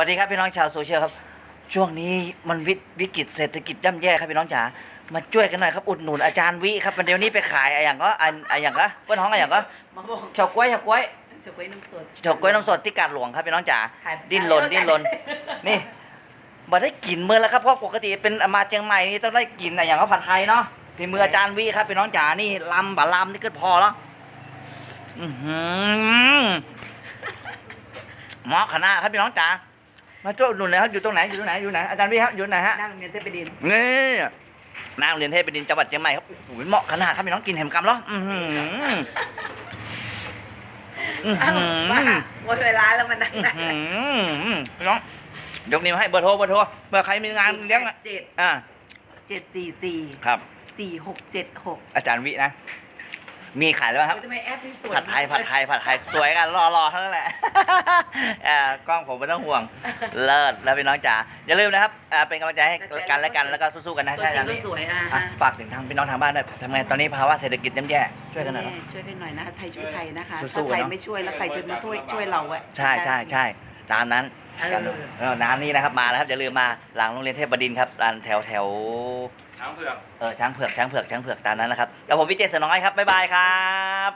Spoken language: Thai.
วัสดีครับพี่น้องชาวโซเชียลครับ ช่วงนี้มันวิวิกฤตเศรษฐกิจย่ำแย่ครับพี่น้องจ๋ามาช่วยกันหน่อยครับอุดหนุนอาจารย์วิครับเดี๋ยวนี้ไปขายอะไรอย่างก็อันอะไรอย่างก็เปิ้ลห้องอะไรอย่างก็มะม่วงเฉาก๊วยเฉาก๊วยเฉาก๊วยน้ำสดเฉาก๊วยน้ำสดที่กาดหลวงครับพี่น้องจ๋าขายดิ้นรนดิ้นรนนี่มาได้กลิ่นเมื่อแล้วครับเพราะปกติเป็นมาเชียงใหม่นี่ต้องได้กลิ่นอะไรอย่างก็ผัดไทยเนาะฝีมืออาจารย์วิครับพี่น้องจ๋านี่ลำบะลำนี่ก็พอแล้วอือหือเหมาะขนาดครับพี่น้องจ๋า มาช่วยอุดหนุนหนะครับอยู่ตรงไหนอยู่ตรงไหนอยู่ไหนอาจารย์วิครับอยู่ไหนฮะหน้าโรงเรียนเทพบดินทร์นี่นางโรงเรียนเทพบดินทร์จังหวัดเชียงใหม่ครับโอ้โหเหมาะขนาดครับพี่น้องกินแหมกำแล้วอือหืออื้ออ้าวหืบ้าอหมดเวลาแล้วมันนั่งอื้อได้หือพี่น้องยกนิ้วให้เบอร์โทรเบอร์โทรเมื่อใครมีงานเลี้ยงอะเจ็ดอ่าเจ็ดสี่สี่ครับสี่หกเจ็ดหกอาจารย์วินะ มีขายแล้วครับทำไมแอปนี้สวยผัดไทยผัดไทยผัดไทยสวยกันรอรอเท่านั้นแหละอ่ากล้องผมไม่ต้องห่วงเลิศแล้วพี่น้องจ๋าอย่าลืมนะครับอ่าเป็นกำลังใจให้กันและกันแล้วก็สู้ๆกันนะตัวจริงอาจารย์ก็วิสวยอะอะฝากถึงทางพี่น้องทางบ้านด้วยทำไงตอนนี้ภาวะเศรษฐกิจย่ำแย่ช่วยกันหน่อยเนอะช่วยกันหน่อยนะคะไทยช่วยไทยนะคะสู้ๆถ้าไทยเนอะไม่ช่วยแล้วใครจะมาช่วยช่วยเราอะใช่ใช่ใช่ตามนั้นเออ กันเออน้ำนี้นะครับมาแล้วครับอย่าลืมมาหลังโรงเรียนเทพบดินทร์ครับร้านแถวแถวช้างเผือก เออช้างเผือกช้างเผือกช้างเผือกตามนั้นนะครับแล้วผมวิเจตเสนน้อยครับบ๊ายบายครับ